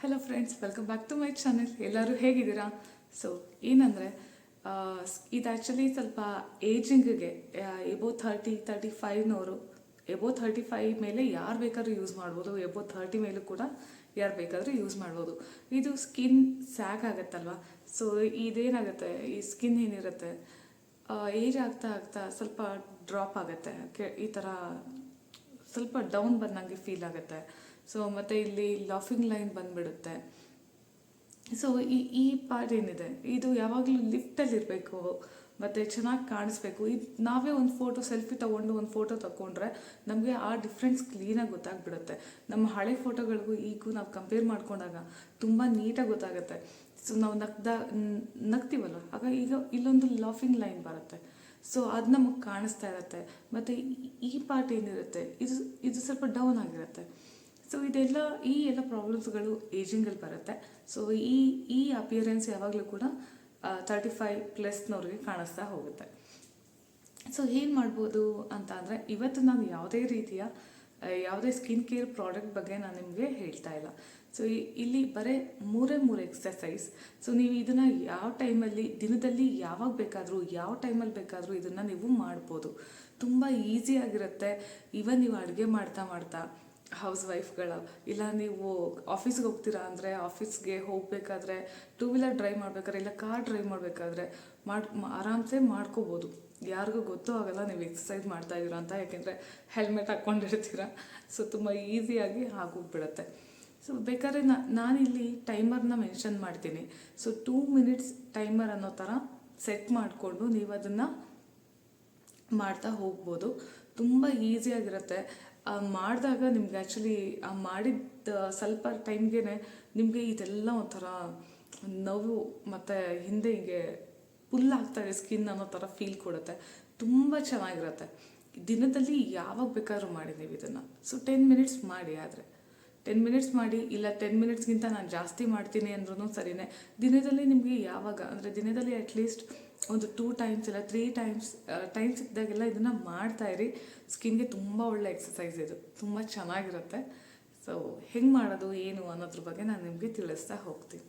Hello friends welcome back to my channel ಎಲ್ಲರೂ ಹೇಗಿದ್ದೀರಾ? So ಏನಂದರೆ ಇದು ಆ್ಯಕ್ಚುಲಿ ಸ್ವಲ್ಪ ಏಜಿಂಗಿಗೆ ಎಬೋ ಥರ್ಟಿ ತರ್ಟಿ ಫೈವ್ನವರು ಎಬೋ ಥರ್ಟಿ ಫೈವ್ ಮೇಲೆ ಯಾರು ಬೇಕಾದ್ರೂ ಯೂಸ್ ಮಾಡ್ಬೋದು ಎಬೋ ಥರ್ಟಿ ಮೇಲೂ ಕೂಡ ಯಾರು ಬೇಕಾದರೂ ಯೂಸ್ ಮಾಡ್ಬೋದು. ಇದು ಸ್ಕಿನ್ ಸ್ಯಾಕ್ ಆಗುತ್ತಲ್ವ? ಸೊ ಇದೇನಾಗುತ್ತೆ? ಈ ಸ್ಕಿನ್ ಏನಿರುತ್ತೆ? ಏಜ್ ಆಗ್ತಾ ಆಗ್ತಾ ಸ್ವಲ್ಪ ಡ್ರಾಪ್ ಆಗುತ್ತೆ. ಈ ಥರ ಸ್ವಲ್ಪ ಡೌನ್ ಬಂದಂಗೆ ಫೀಲ್ ಆಗುತ್ತೆ. ಸೊ ಮತ್ತು ಇಲ್ಲಿ ಲಾಫಿಂಗ್ ಲೈನ್ ಬಂದ್ಬಿಡುತ್ತೆ. ಸೊ ಈ ಈ ಪಾರ್ಟ್ ಏನಿದೆ? ಇದು ಯಾವಾಗಲೂ ಲಿಫ್ಟಲ್ಲಿ ಇರಬೇಕು. ಮತ್ತು ಚೆನ್ನಾಗಿ ಕಾಣಿಸ್ಬೇಕು. ಇದು ನಾವೇ ಒಂದು ಫೋಟೋ ಸೆಲ್ಫಿ ತೊಗೊಂಡು ಒಂದು ಫೋಟೋ ತಗೊಂಡ್ರೆ ನಮಗೆ ಆ ಡಿಫ್ರೆನ್ಸ್ ಕ್ಲೀನಾಗಿ ಗೊತ್ತಾಗ್ಬಿಡುತ್ತೆ. ನಮ್ಮ ಹಳೆ ಫೋಟೋಗಳಿಗೂ ಈಗೂ ನಾವು ಕಂಪೇರ್ ಮಾಡ್ಕೊಂಡಾಗ ತುಂಬ ನೀಟಾಗಿ ಗೊತ್ತಾಗುತ್ತೆ. ಸೊ ನಾವು ನಗ್ದ, ನಗ್ತೀವಲ್ಲ? ಆಗ ಈಗ ಇಲ್ಲೊಂದು ಲಾಫಿಂಗ್ ಲೈನ್ ಬರುತ್ತೆ. ಸೊ ಅದು ನಮಗೆ ಕಾಣಿಸ್ತಾ ಇರುತ್ತೆ. ಮತ್ತು ಈ ಪಾರ್ಟ್ ಏನಿರುತ್ತೆ? ಇದು ಇದು ಸ್ವಲ್ಪ ಡೌನ್ ಆಗಿರುತ್ತೆ. ಸೊ ಇದೆಲ್ಲ ಈ ಎಲ್ಲ ಪ್ರಾಬ್ಲಮ್ಸ್ಗಳು ಏಜಿಂಗಲ್ಲಿ ಬರುತ್ತೆ. ಸೊ ಈ ಈ ಅಪಿಯರೆನ್ಸ್ ಯಾವಾಗಲೂ ಕೂಡ ತರ್ಟಿ ಫೈವ್ ಪ್ಲಸ್ನವ್ರಿಗೆ ಕಾಣಿಸ್ತಾ ಹೋಗುತ್ತೆ. ಸೊ ಏನು ಮಾಡ್ಬೋದು ಅಂತ ಅಂದರೆ, ಇವತ್ತು ನಾನು ಯಾವುದೇ ರೀತಿಯ ಯಾವುದೇ ಸ್ಕಿನ್ ಕೇರ್ ಪ್ರಾಡಕ್ಟ್ ಬಗ್ಗೆ ನಾನು ನಿಮಗೆ ಹೇಳ್ತಾ ಇಲ್ಲ. ಸೊ ಇಲ್ಲಿ ಬರೀ ಮೂರೇ ಮೂರು ಎಕ್ಸಸೈಸ್ ಸೊ ನೀವು ಇದನ್ನು ಯಾವ ಟೈಮಲ್ಲಿ ದಿನದಲ್ಲಿ ಯಾವಾಗ ಬೇಕಾದರೂ, ಯಾವ ಟೈಮಲ್ಲಿ ಬೇಕಾದರೂ ಇದನ್ನು ನೀವು ಮಾಡ್ಬೋದು. ತುಂಬ ಈಸಿಯಾಗಿರುತ್ತೆ ಈವನ್ ನೀವು ಅಡುಗೆ ಮಾಡ್ತಾ ಮಾಡ್ತಾ. ಹೌಸ್ ವೈಫ್ಗಳ ಇಲ್ಲ, ನೀವು ಆಫೀಸ್ಗೆ ಹೋಗ್ತೀರಾ ಅಂದರೆ ಆಫೀಸ್ಗೆ ಹೋಗಬೇಕಾದ್ರೆ ಟೂ ವೀಲರ್ ಡ್ರೈವ್ ಮಾಡ್ಬೇಕಾದ್ರೆ ಇಲ್ಲ ಕಾರ್ ಡ್ರೈವ್ ಮಾಡಬೇಕಾದ್ರೆ ಮಾಡ್ ಆರಾಮ್ಸೆ ಮಾಡ್ಕೋಬೋದು. ಯಾರಿಗೂ ಗೊತ್ತೂ ಆಗಲ್ಲ ನೀವು ಎಕ್ಸಸೈಸ್ ಮಾಡ್ತಾ ಇದ್ದೀರಾ ಅಂತ. ಯಾಕೆಂದರೆ ಹೆಲ್ಮೆಟ್ ಹಾಕ್ಕೊಂಡಿರ್ತೀರ. ಸೊ ತುಂಬ ಈಸಿಯಾಗಿ ಆಗೋಗ್ಬಿಡತ್ತೆ. ಸೊ ಬೇಕಾದ್ರೆ ನಾನಿಲ್ಲಿ ಟೈಮರ್ನ ಮೆನ್ಷನ್ ಮಾಡ್ತೀನಿ. ಸೊ ಟೂ ಮಿನಿಟ್ಸ್ ಟೈಮರ್ ಅನ್ನೋ ಥರ ಸೆಟ್ ಮಾಡಿಕೊಂಡು ನೀವು ಅದನ್ನು ಮಾಡ್ತಾ ಹೋಗ್ಬೋದು. ತುಂಬ ಈಸಿಯಾಗಿರುತ್ತೆ ಮಾಡಿದಾಗ ನಿಮ್ಗೆ ಆ್ಯಕ್ಚುಲಿ ಆ ಮಾಡಿದ ಸ್ವಲ್ಪ ಟೈಮ್ಗೆ ನಿಮಗೆ ಇದೆಲ್ಲ ಒಂಥರ ನೋವು ಮತ್ತು ಹಿಂದೆ ಹೀಗೆ ಪುಲ್ ಆಗ್ತಾಯಿದೆ ಸ್ಕಿನ್ ಅನ್ನೋ ಥರ ಫೀಲ್ ಕೊಡುತ್ತೆ. ತುಂಬ ಚೆನ್ನಾಗಿರುತ್ತೆ. ದಿನದಲ್ಲಿ ಯಾವಾಗ ಬೇಕಾದ್ರೂ ಮಾಡಿ ನೀವು ಇದನ್ನು. ಸೊ ಟೆನ್ ಮಿನಿಟ್ಸ್ ಮಾಡಿ ಆದರೆ. ಟೆನ್ ಮಿನಿಟ್ಸ್ ಮಾಡಿ ಇಲ್ಲ ಟೆನ್ ಮಿನಿಟ್ಸ್ಗಿಂತ ನಾನು ಜಾಸ್ತಿ ಮಾಡ್ತೀನಿ ಅಂದ್ರೂ ಸರಿನೇ. ದಿನದಲ್ಲಿ ನಿಮಗೆ ಯಾವಾಗ, ಅಂದರೆ ದಿನದಲ್ಲಿ ಅಟ್ಲೀಸ್ಟ್ ಒಂದು ಟೂ ಟೈಮ್ಸ್ ಇಲ್ಲ ತ್ರೀ ಟೈಮ್ಸ್ ಟೈಮ್ಸ್ ಇದ್ದಾಗೆಲ್ಲ ಇದನ್ನು ಮಾಡ್ತಾ ಇರಿ. ಸ್ಕಿನ್ಗೆ ತುಂಬ ಒಳ್ಳೆ ಎಕ್ಸಸೈಸ್ ಇದು. ತುಂಬ ಚೆನ್ನಾಗಿರುತ್ತೆ. ಸೊ ಹೆಂಗೆ ಮಾಡೋದು, ಏನು ಅನ್ನೋದ್ರ ಬಗ್ಗೆ ನಾನು ನಿಮಗೆ ತಿಳಿಸ್ತಾ ಹೋಗ್ತೀನಿ.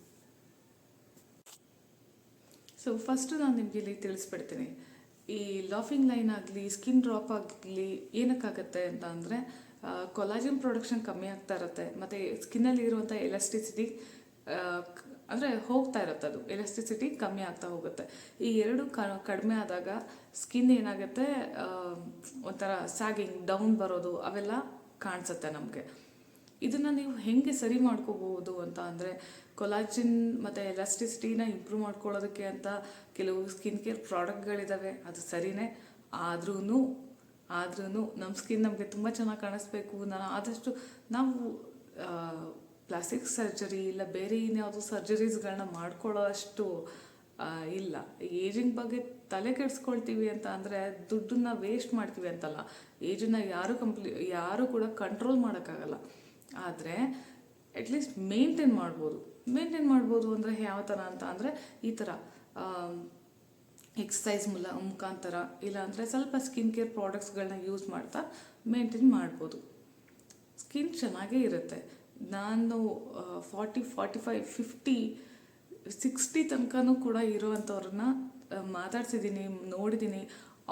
ಸೊ ಫಸ್ಟು ನಾನು ನಿಮಗೆ ಇಲ್ಲಿ ತಿಳಿಸ್ಬಿಡ್ತೀನಿ. ಈ ಲಾಫಿಂಗ್ ಲೈನ್ ಆಗಲಿ ಸ್ಕಿನ್ ಡ್ರಾಪ್ ಆಗಲಿ, ಏನಕ್ಕಾಗತ್ತೆ ಅಂತ ಅಂದರೆ ಕೊಲಾಜಿನ್ ಪ್ರೊಡಕ್ಷನ್ ಕಮ್ಮಿ ಆಗ್ತಾ ಇರುತ್ತೆ. ಮತ್ತು ಸ್ಕಿನ್ನಲ್ಲಿ ಇರುವಂಥ ಎಲಾಸ್ಟಿಸಿಟಿ ಅಂದರೆ ಹೋಗ್ತಾ ಇರುತ್ತೆ ಅದು. ಎಲೆಕ್ಟ್ರಿಸಿಟಿ ಕಮ್ಮಿ ಆಗ್ತಾ ಹೋಗುತ್ತೆ. ಈ ಎರಡು ಕಡಿಮೆ ಆದಾಗ ಸ್ಕಿನ್ ಏನಾಗುತ್ತೆ ಒಂಥರ ಸ್ಯಾಗಿಂಗ್ ಡೌನ್ ಬರೋದು, ಅವೆಲ್ಲ ಕಾಣಿಸುತ್ತೆ ನಮಗೆ. ಇದನ್ನು ನೀವು ಹೆಂಗೆ ಸರಿ ಮಾಡ್ಕೋಬಹುದು ಅಂತ ಅಂದರೆ ಕೊಲಾಜಿನ್ ಮತ್ತು ಎಲಾಸ್ಟಿಸಿಟಿನ ಇಂಪ್ರೂವ್ ಮಾಡ್ಕೊಳ್ಳೋದಕ್ಕೆ ಅಂತ ಕೆಲವು ಸ್ಕಿನ್ ಕೇರ್ ಪ್ರಾಡಕ್ಟ್ಗಳಿದ್ದಾವೆ ಅದು ಸರಿನೇ. ಆದ್ರೂ ಆದ್ರೂ ನಮ್ಮ ಸ್ಕಿನ್ ನಮಗೆ ತುಂಬ ಚೆನ್ನಾಗಿ ಕಾಣಿಸ್ಬೇಕು. ನಾನು ಆದಷ್ಟು ನಾವು ಪ್ಲಾಸ್ಟಿಕ್ ಸರ್ಜರಿ ಇಲ್ಲ, ಬೇರೆ ಇನ್ಯಾವುದು ಸರ್ಜರೀಸ್ಗಳನ್ನ ಮಾಡ್ಕೊಳ್ಳೋ ಅಷ್ಟು ಇಲ್ಲ. ಏಜಿಂಗ್ ಬಗ್ಗೆ ತಲೆ ಕೆಡಿಸ್ಕೊಳ್ತೀವಿ ಅಂತ ಅಂದರೆ ದುಡ್ಡನ್ನ ವೇಸ್ಟ್ ಮಾಡ್ತೀವಿ ಅಂತಲ್ಲ. ಏಜನ್ನ ಯಾರು ಕಂಪ್ಲೀ ಯಾರು ಕೂಡ ಕಂಟ್ರೋಲ್ ಮಾಡೋಕ್ಕಾಗಲ್ಲ. ಆದರೆ ಅಟ್ಲೀಸ್ಟ್ ಮೇಂಟೈನ್ ಮಾಡ್ಬೋದು. ಮೇಂಟೈನ್ ಮಾಡ್ಬೋದು ಅಂದರೆ ಯಾವ ಥರ ಅಂತ ಅಂದರೆ, ಈ ಥರ ಎಕ್ಸಸೈಸ್ ಮುಲ, ಮುಖಾಂತರ ಇಲ್ಲಾಂದರೆ ಸ್ವಲ್ಪ ಸ್ಕಿನ್ ಕೇರ್ ಪ್ರಾಡಕ್ಟ್ಸ್ಗಳನ್ನ ಯೂಸ್ ಮಾಡ್ತಾ ಮೇಂಟೈನ್ ಮಾಡ್ಬೋದು. ಸ್ಕಿನ್ ಚೆನ್ನಾಗೇ ಇರುತ್ತೆ. ನಾನು forty forty five fifty sixty ತನಕನೂ ಕೂಡ ಇರೋವಂಥವ್ರನ್ನ ಮಾತಾಡ್ಸಿದ್ದೀನಿ, ನೋಡಿದ್ದೀನಿ.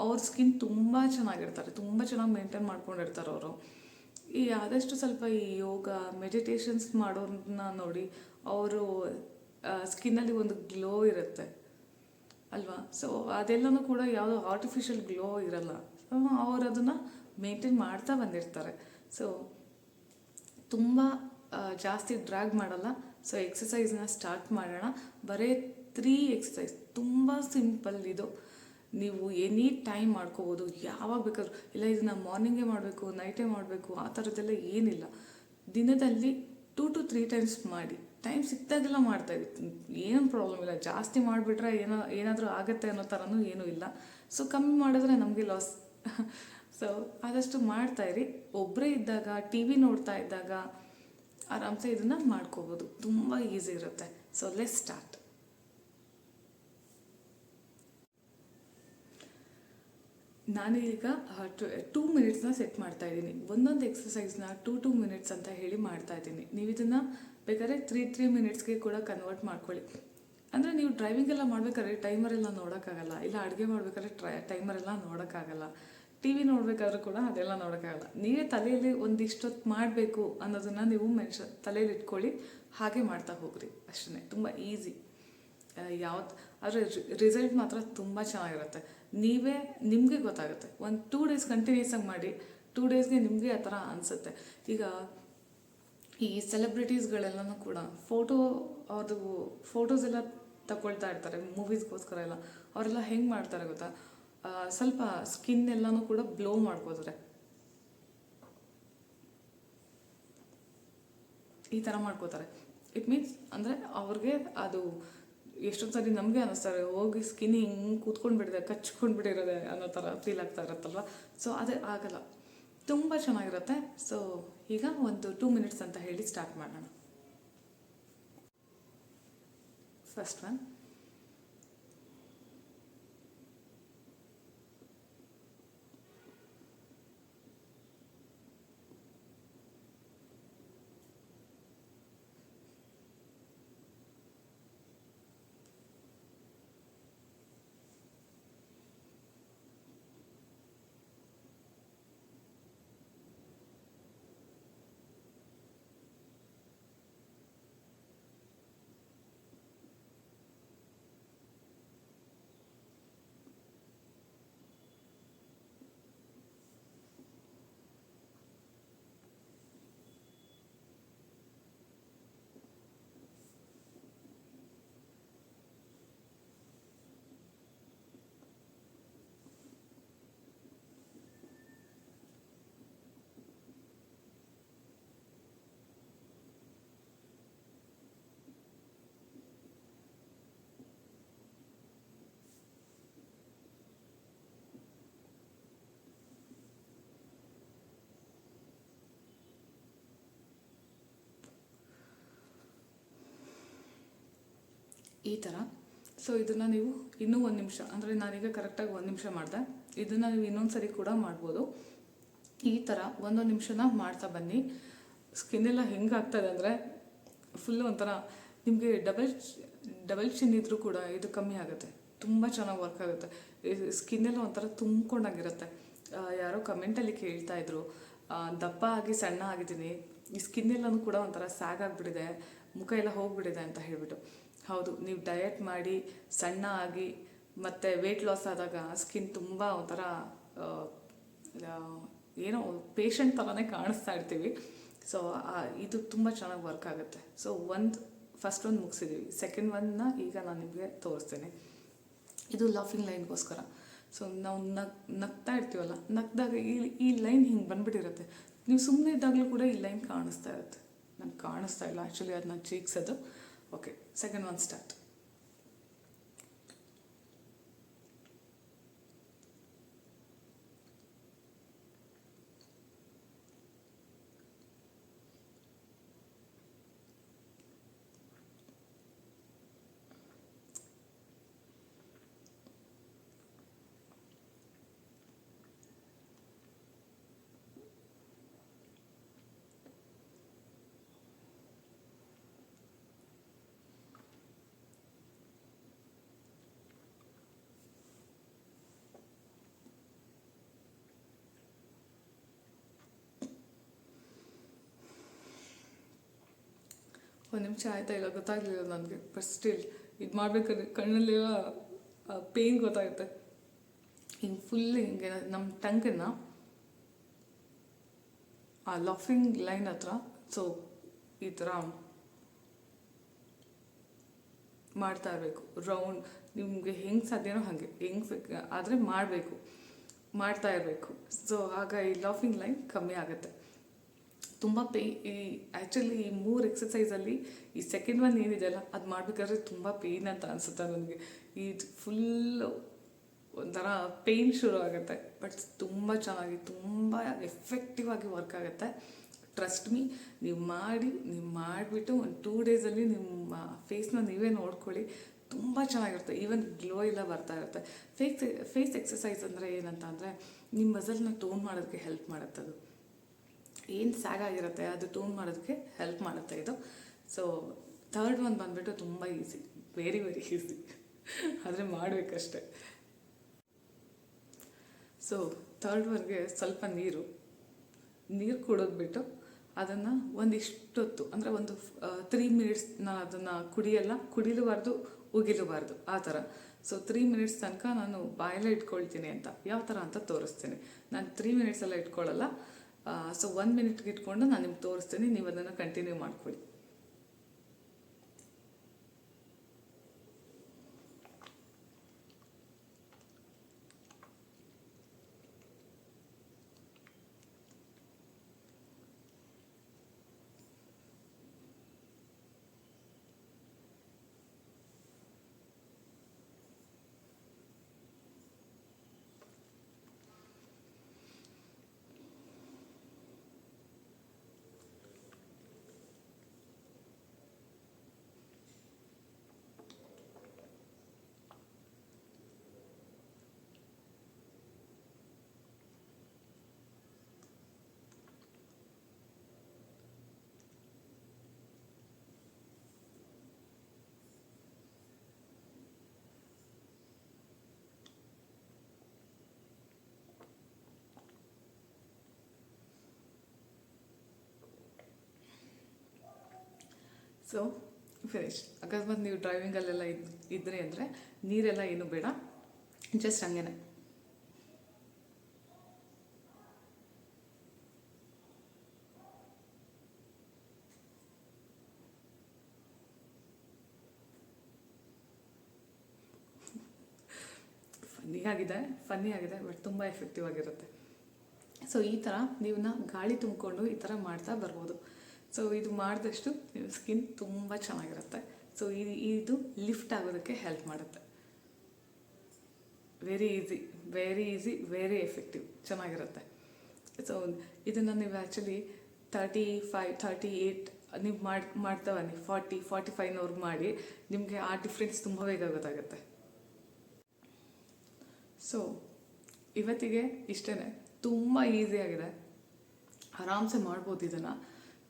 ಅವ್ರ ಸ್ಕಿನ್ ತುಂಬ ಚೆನ್ನಾಗಿರ್ತಾರೆ. ತುಂಬ ಚೆನ್ನಾಗಿ ಮೇಂಟೈನ್ ಮಾಡ್ಕೊಂಡಿರ್ತಾರೆ ಅವರು. ಈ ಆದಷ್ಟು ಸ್ವಲ್ಪ ಈ ಯೋಗ ಮೆಡಿಟೇಷನ್ಸ್ ಮಾಡೋರನ್ನ ನೋಡಿ ಅವರು ಸ್ಕಿನ್ನಲ್ಲಿ ಒಂದು ಗ್ಲೋ ಇರುತ್ತೆ. ಅಲ್ವಾ? ಸೊ ಅದೆಲ್ಲನೂ ಕೂಡ ಯಾವುದೋ ಆರ್ಟಿಫಿಷಿಯಲ್ ಗ್ಲೋ ಇರಲ್ಲ. ಅವರು ಅದನ್ನು ಮೇಂಟೈನ್ ಮಾಡ್ತಾ ಬಂದಿರ್ತಾರೆ. ಸೊ ತುಂಬ ಜಾಸ್ತಿ ಡ್ರ್ಯಾಗ್ ಮಾಡಲ್ಲ. ಸೊ ಎಕ್ಸಸೈಸ್ನ ಸ್ಟಾರ್ಟ್ ಮಾಡೋಣ. ಬರೀ ತ್ರೀ ಎಕ್ಸಸೈಸ್ ತುಂಬ ಸಿಂಪಲ್ ಇದು. ನೀವು ಎನಿ ಟೈಮ್ ಮಾಡ್ಕೋಬೋದು. ಯಾವಾಗ ಬೇಕಾದ್ರೂ. ಇಲ್ಲ, ಇದನ್ನು ಮಾರ್ನಿಂಗೇ ಮಾಡಬೇಕು ನೈಟೇ ಮಾಡಬೇಕು, ಆ ಥರದ್ದೆಲ್ಲ ಏನಿಲ್ಲ. ದಿನದಲ್ಲಿ ಟೂ ಟು ತ್ರೀ ಟೈಮ್ಸ್ ಮಾಡಿ. ಟೈಮ್ ಸಿಕ್ತಾಗೆಲ್ಲ ಮಾಡ್ತಾ ಇದ್ದೀನಿ ಏನು ಪ್ರಾಬ್ಲಮ್ ಇಲ್ಲ. ಜಾಸ್ತಿ ಮಾಡಿಬಿಟ್ರೆ ಏನೋ, ಏನಾದರೂ ಆಗುತ್ತೆ ಅನ್ನೋ ಥರನೂ ಏನೂ ಇಲ್ಲ. ಸೊ ಕಮ್ಮಿ ಮಾಡಿದ್ರೆ ನಮಗೆ ಲಾಸ್ ಸೊ ಆದಷ್ಟು ಮಾಡ್ತಾ ಇರಿ. ಒಬ್ಬರೇ ಇದ್ದಾಗ ಟಿ ವಿ ನೋಡ್ತಾ ಇದ್ದಾಗ ಆರಾಮ್ಸೆ ಇದನ್ನು ಮಾಡ್ಕೋಬೋದು. ತುಂಬ ಈಸಿ ಇರುತ್ತೆ. ಸೊ ಲೆಸ್ ಸ್ಟಾರ್ಟ್ ನಾನೀಗ ಟೂ ಮಿನಿಟ್ಸ್ನ ಸೆಟ್ ಮಾಡ್ತಾ ಇದ್ದೀನಿ. ಒಂದೊಂದು ಎಕ್ಸಸೈಸ್ನ ಟೂ ಟೂ ಮಿನಿಟ್ಸ್ ಅಂತ ಹೇಳಿ ಮಾಡ್ತಾ ಇದ್ದೀನಿ. ನೀವು ಇದನ್ನು ಬೇಕಾದ್ರೆ ತ್ರೀ ತ್ರೀ ಮಿನಿಟ್ಸ್ಗೆ ಕೂಡ ಕನ್ವರ್ಟ್ ಮಾಡ್ಕೊಳ್ಳಿ. ಅಂದರೆ ನೀವು ಡ್ರೈವಿಂಗ್ ಎಲ್ಲ ಮಾಡಬೇಕಾದ್ರೆ ಟೈಮರ್ ಎಲ್ಲ ನೋಡೋಕ್ಕಾಗಲ್ಲ. ಇಲ್ಲ ಅಡುಗೆ ಮಾಡಬೇಕಾದ್ರೆ ಟ್ರೈ ಟೈಮರ್ ಎಲ್ಲ ನೋಡೋಕ್ಕಾಗಲ್ಲ. ಟಿ ವಿ ನೋಡಬೇಕಾದ್ರೂ ಕೂಡ ಅದೆಲ್ಲ ನೋಡೋಕ್ಕಾಗಲ್ಲ. ನೀವೇ ತಲೆಯಲ್ಲಿ ಒಂದಿಷ್ಟೊತ್ತು ಮಾಡಬೇಕು ಅನ್ನೋದನ್ನು ನೀವು ಮೆನ್ಷ ತಲೆಯಲ್ಲಿ ಇಟ್ಕೊಳ್ಳಿ, ಹಾಗೆ ಮಾಡ್ತಾ ಹೋಗ್ರಿ ಅಷ್ಟೇ ತುಂಬ ಈಸಿ ಯಾವ್ದು ಆದರೆ ರಿಸಲ್ಟ್ ಮಾತ್ರ ತುಂಬ ಚೆನ್ನಾಗಿರುತ್ತೆ. ನೀವೇ ನಿಮಗೆ ಗೊತ್ತಾಗುತ್ತೆ. ಒಂದು ಟೂ ಡೇಸ್ ಕಂಟಿನ್ಯೂಸ್ ಆಗಿ ಮಾಡಿ ಟೂ ಡೇಸ್ಗೆ ನಿಮಗೆ ಆ ಥರ ಅನಿಸುತ್ತೆ. ಈಗ ಈ ಸೆಲೆಬ್ರಿಟೀಸ್ಗಳೆಲ್ಲನೂ ಕೂಡ ಫೋಟೋ ಅವ್ರದ್ದು ಫೋಟೋಸ್ ಎಲ್ಲ ತಗೊಳ್ತಾ ಇರ್ತಾರೆ ಮೂವೀಸ್ಗೋಸ್ಕರ ಎಲ್ಲ. ಅವರೆಲ್ಲ ಹೆಂಗೆ ಮಾಡ್ತಾರೆ ಗೊತ್ತಾ? ಸ್ವಲ್ಪ ಸ್ಕಿನ್ ಎಲ್ಲನೂ ಕೂಡ ಬ್ಲೋ ಮಾಡ್ಕೋತಾರೆ ಈ ಥರ ಮಾಡ್ಕೋತಾರೆ. ಇಟ್ ಮೀನ್ಸ್ ಅಂದರೆ ಅವ್ರಿಗೆ ಅದು ಎಷ್ಟೊಂದು ಸರಿ ನಮಗೆ ಅನ್ನಿಸ್ತಾರೆ ಹೋಗಿ ಸ್ಕಿನ್ ಹಿಂಗೆ ಕೂತ್ಕೊಂಡು ಬಿಡಿದೆ, ಕಚ್ಕೊಂಡು ಬಿಟ್ಟಿರೋದೆ ಅನ್ನೋ ಥರ ಫೀಲ್ ಆಗ್ತಾ ಇರುತ್ತಲ್ವ? ಸೊ ಅದೇ ಆಗಲ್ಲ. ತುಂಬ ಚೆನ್ನಾಗಿರುತ್ತೆ. ಸೊ ಈಗ ಒಂದು ಟೂ ಮಿನಿಟ್ಸ್ ಅಂತ ಹೇಳಿ ಸ್ಟಾರ್ಟ್ ಮಾಡೋಣ. ಫಸ್ಟ್ ಒನ್ ಈ ಥರ ಸೊ ಇದನ್ನು ನೀವು ಇನ್ನೂ ಒಂದು ನಿಮಿಷ, ಅಂದರೆ ನಾನೀಗ ಕರೆಕ್ಟಾಗಿ ಒಂದು ನಿಮಿಷ ಮಾಡಿದೆ. ಇದನ್ನು ನೀವು ಇನ್ನೊಂದು ಸರಿ ಕೂಡ ಮಾಡ್ಬೋದು. ಈ ಥರ ಒಂದೊಂದು ನಿಮಿಷನ ಮಾಡ್ತಾ ಬನ್ನಿ. ಸ್ಕಿನ್ ಎಲ್ಲ ಹೆಂಗೆ ಆಗ್ತದೆ ಅಂದರೆ ಫುಲ್ಲು ಒಂಥರ ನಿಮಗೆ ಡಬಲ್ ಡಬಲ್ ಚಿನ್ ಇದ್ದರೂ ಕೂಡ ಇದು ಕಮ್ಮಿ ಆಗುತ್ತೆ. ತುಂಬ ಚೆನ್ನಾಗಿ ವರ್ಕ್ ಆಗುತ್ತೆ. ಸ್ಕಿನ್ ಎಲ್ಲ ಒಂಥರ ತುಂಬ್ಕೊಂಡಾಗಿರುತ್ತೆ. ಯಾರೋ ಕಮೆಂಟಲ್ಲಿ ಕೇಳ್ತಾ ಇದ್ರು ದಪ್ಪ ಆಗಿ ಸಣ್ಣ ಆಗಿದ್ದೀನಿ. ಈ ಸ್ಕಿನ್ ಎಲ್ಲನೂ ಕೂಡ ಒಂಥರ ಸ್ಯಾಗ್ ಆಗಿಬಿಟ್ಟಿದೆ. ಮುಖ ಎಲ್ಲ ಹೋಗ್ಬಿಟ್ಟಿದೆ ಅಂತ ಹೇಳ್ಬಿಟ್ಟು. ಹೌದು, ನೀವು ಡಯಟ್ ಮಾಡಿ ಸಣ್ಣ ಆಗಿ ಮತ್ತು ವೆಯ್ಟ್ ಲಾಸ್ ಆದಾಗ ಸ್ಕಿನ್ ತುಂಬ ಒಂಥರ ಏನೋ ಪೇಷಂಟ್ ಥರನೇ ಕಾಣಿಸ್ತಾ ಇರ್ತೀವಿ. ಸೊ ಇದು ತುಂಬ ಚೆನ್ನಾಗಿ ವರ್ಕ್ ಆಗುತ್ತೆ. ಸೊ ಒಂದು ಫಸ್ಟ್ ಒಂದು ಮುಗಿಸಿದ್ದೀವಿ ಸೆಕೆಂಡ್ ಒನ್ನ ಈಗ ನಾನು ನಿಮಗೆ ತೋರಿಸ್ತೀನಿ. ಇದು ಲಾಫಿಂಗ್ ಲೈನ್ಗೋಸ್ಕರ ಸೊ ನಾವು ನಗ್, ನಗ್ತಾ ಇರ್ತೀವಲ್ಲ, ನಗ್ದಾಗ ಈ ಈ ಲೈನ್ ಹಿಂಗೆ ಬಂದ್ಬಿಟ್ಟಿರುತ್ತೆ. ನೀವು ಸುಮ್ಮನೆ ಇದ್ದಾಗಲೂ ಕೂಡ ಈ ಲೈನ್ ಕಾಣಿಸ್ತಾ ಇರುತ್ತೆ. ನಂಗೆ ಕಾಣಿಸ್ತಾ ಇಲ್ಲ ಆ್ಯಕ್ಚುಲಿ ಅದು ನನ್ನ ಚೀಕ್ಸ್ ಅದು. ಓಕೆ ಸೆಕೆಂಡ್ ಒನ್ ಸ್ಟಾರ್ಟ್ ಒಂದು ನಿಮಿಷ ಆಯ್ತಾ? ಇಲ್ಲ, ಗೊತ್ತಾಗಲಿಲ್ಲ ನನಗೆ. ಬಟ್ ಸ್ಟಿಲ್ ಇದು ಮಾಡ್ಬೇಕಾದ್ರೆ ಕಣ್ಣಲ್ಲಿರೋ ಪೇಯ್ನ್ ಗೊತ್ತಾಗುತ್ತೆ. ಹಿಂಗೆ ಫುಲ್ ಹಿಂಗೆ ನಮ್ಮ ಟಂಕನ್ನು ಆ ಲಾಫಿಂಗ್ ಲೈನ್ ಹತ್ರ ಸೊ ಈ ಥರ ಮಾಡ್ತಾ ಇರಬೇಕು. ರೌಂಡ್ ನಿಮಗೆ ಹೆಂಗೆ ಸಾಧ್ಯನೋ ಹಾಗೆ. ಹೆಂಗೆ ಆದರೆ ಮಾಡಬೇಕು. ಮಾಡ್ತಾ ಇರಬೇಕು. ಸೊ ಆಗ ಈ ಲಾಫಿಂಗ್ ಲೈನ್ ಕಮ್ಮಿ ಆಗುತ್ತೆ. ತುಂಬ ಪೇ ಈ ಆ್ಯಕ್ಚುಲಿ ಈ ಮೂರು ಎಕ್ಸಸೈಸಲ್ಲಿ ಈ ಸೆಕೆಂಡ್ ಒನ್ ಏನಿದೆಯಲ್ಲ, ಅದು ಮಾಡಬೇಕಾದ್ರೆ ತುಂಬ ಪೇಯ್ನ್ ಅಂತ ಅನಿಸುತ್ತೆ ನನಗೆ. ಈ ಫುಲ್ಲು ಒಂಥರ ಪೇಯ್ನ್ ಶುರು ಆಗುತ್ತೆ ಬಟ್ ತುಂಬ ಚೆನ್ನಾಗಿ, ತುಂಬ ಎಫೆಕ್ಟಿವ್ ಆಗಿ ವರ್ಕ್ ಆಗುತ್ತೆ. ಟ್ರಸ್ಟ್ ಮೀ ನೀವು ಮಾಡಿ, ನೀವು ಮಾಡಿಬಿಟ್ಟು ಒಂದು ಟೂ ಡೇಸಲ್ಲಿ ನಿಮ್ಮ ಫೇಸ್ನ ನೀವೇ ನೋಡ್ಕೊಳ್ಳಿ. ತುಂಬ ಚೆನ್ನಾಗಿರುತ್ತೆ ಈವನ್ ಗ್ಲೋ ಎಲ್ಲ ಬರ್ತಾ ಇರುತ್ತೆ. ಫೇಸ್ ಫೇಸ್ ಎಕ್ಸಸೈಸ್ ಅಂದರೆ ಏನಂತ ಅಂದರೆ ನಿಮ್ಮ ಮಸಲ್ನ ಟೋನ್ ಮಾಡೋದಕ್ಕೆ ಹೆಲ್ಪ್ ಮಾಡುತ್ತೆ ಅದು. ಏನು ಸ್ಯಾಗ್ ಆಗಿರುತ್ತೆ ಅದು ಟೂನ್ ಮಾಡೋದಕ್ಕೆ ಹೆಲ್ಪ್ ಮಾಡುತ್ತೆ ಇದು. ಸೊ ಥರ್ಡ್ ಒಂದು ಬಂದುಬಿಟ್ಟು ತುಂಬ ಈಸಿ ವೆರಿ ವೆರಿ ಈಸಿ ಆದರೆ ಮಾಡಬೇಕಷ್ಟೆ. ಸೊ ಥರ್ಡ್ ವರ್ಗೆ ಸ್ವಲ್ಪ ನೀರು. ನೀರು ಕುಡಿದ್ಬಿಟ್ಟು ಅದನ್ನು ಒಂದಿಷ್ಟೊತ್ತು, ಅಂದರೆ ಒಂದು ತ್ರೀ ಮಿನಿಟ್ಸ್ ನಾನು ಅದನ್ನು ಕುಡಿಯಲ್ಲ, ಕುಡಿಲಬಾರ್ದು, ಉಗಿಲಬಾರ್ದು, ಆ ಥರ. ಸೊ ತ್ರೀ ಮಿನಿಟ್ಸ್ ತನಕ ನಾನು ಬಾಯಲ್ಲೇ ಇಟ್ಕೊಳ್ತೀನಿ ಅಂತ, ಯಾವ ಥರ ಅಂತ ತೋರಿಸ್ತೀನಿ. ನಾನು ತ್ರೀ ಮಿನಿಟ್ಸ್ ಎಲ್ಲ ಇಟ್ಕೊಳ್ಳಲ್ಲ ಸೊ ಒಂದು ಮಿನಿಟ್ಗೆ ಇಟ್ಕೊಂಡು ನಾನು ನಿಮ್ಗೆ ತೋರಿಸ್ತೀನಿ ನೀವು ಅದನ್ನು ಕಂಟಿನ್ಯೂ ಮಾಡ್ಕೊಳ್ಳಿ. ಸೊ ಫಿನಿಶ್ ಅಕಸ್ಮಾತ್ ನೀವು ಡ್ರೈವಿಂಗಲ್ಲೆಲ್ಲ ಇದ್ದರೆ ಅಂದರೆ ನೀರೆಲ್ಲ ಏನು ಬೇಡ ಜಸ್ಟ್ ಹಂಗೇನೆ. ಫನ್ನಿ ಆಗಿದೆ ಫನ್ನಿ ಆಗಿದೆ ಬಟ್ ತುಂಬ ಎಫೆಕ್ಟಿವ್ ಆಗಿರುತ್ತೆ. ಸೊ ಈ ಥರ ನೀವನ್ನ ಗಾಳಿ ತುಂಬಿಕೊಂಡು ಈ ಥರ ಮಾಡ್ತಾ ಬರ್ಬೋದು. ಸೊ ಇದು ಮಾಡಿದಷ್ಟು ನಿಮ್ಮ ಸ್ಕಿನ್ ತುಂಬ ಚೆನ್ನಾಗಿರುತ್ತೆ. ಸೊ ಇದು ಇದು ಲಿಫ್ಟ್ ಆಗೋದಕ್ಕೆ ಹೆಲ್ಪ್ ಮಾಡುತ್ತೆ. Very easy very easy very effective ಚೆನ್ನಾಗಿರುತ್ತೆ. ಸೊ ಇದನ್ನು ನೀವು actually thirty five thirty eight ನೀವು ಮಾಡಿ ಮಾಡ್ತಾ ಬನ್ನಿ ಫಾರ್ಟಿ ಫಾರ್ಟಿ ಫೈವ್ನವ್ರಿಗೆ ಮಾಡಿ ನಿಮಗೆ ಆ ಡಿಫ್ರೆನ್ಸ್ ತುಂಬ ಬೇಗ ಗೊತ್ತಾಗುತ್ತೆ. ಸೊ ಇವತ್ತಿಗೆ ಇಷ್ಟೇ ತುಂಬ ಈಸಿಯಾಗಿದೆ ಆರಾಮ್ಸೆ ಮಾಡ್ಬೋದು ಇದನ್ನು.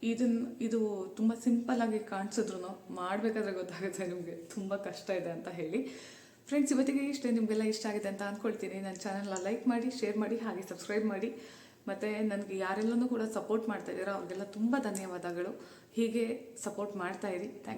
ಇದನ್ನು ಇದು ತುಂಬ ಸಿಂಪಲ್ಲಾಗಿ ಕಾಣಿಸಿದ್ರು ಮಾಡಬೇಕಾದ್ರೆ ಗೊತ್ತಾಗುತ್ತೆ ನಿಮಗೆ. ತುಂಬ ಕಷ್ಟ ಇದೆ ಅಂತ ಹೇಳಿ. ಫ್ರೆಂಡ್ಸ್ ಇವತ್ತಿಗೆ ಇಷ್ಟೇ ನಿಮಗೆಲ್ಲ ಇಷ್ಟ ಆಗಿದೆ ಅಂತ ಅಂದ್ಕೊಳ್ತೀನಿ ನನ್ನ ಚಾನಲ್ನ ಲೈಕ್ ಮಾಡಿ ಶೇರ್ ಮಾಡಿ, ಹಾಗೆ ಸಬ್ಸ್ಕ್ರೈಬ್ ಮಾಡಿ. ಮತ್ತು ನನಗೆ ಯಾರೆಲ್ಲನೂ ಕೂಡ ಸಪೋರ್ಟ್ ಮಾಡ್ತಾ ಇದ್ದೀರೋ ಅವ್ರಿಗೆಲ್ಲ ತುಂಬ ಧನ್ಯವಾದಗಳು. ಹೀಗೆ ಸಪೋರ್ಟ್ ಮಾಡ್ತಾ ಇರಿ. ಥ್ಯಾಂಕ್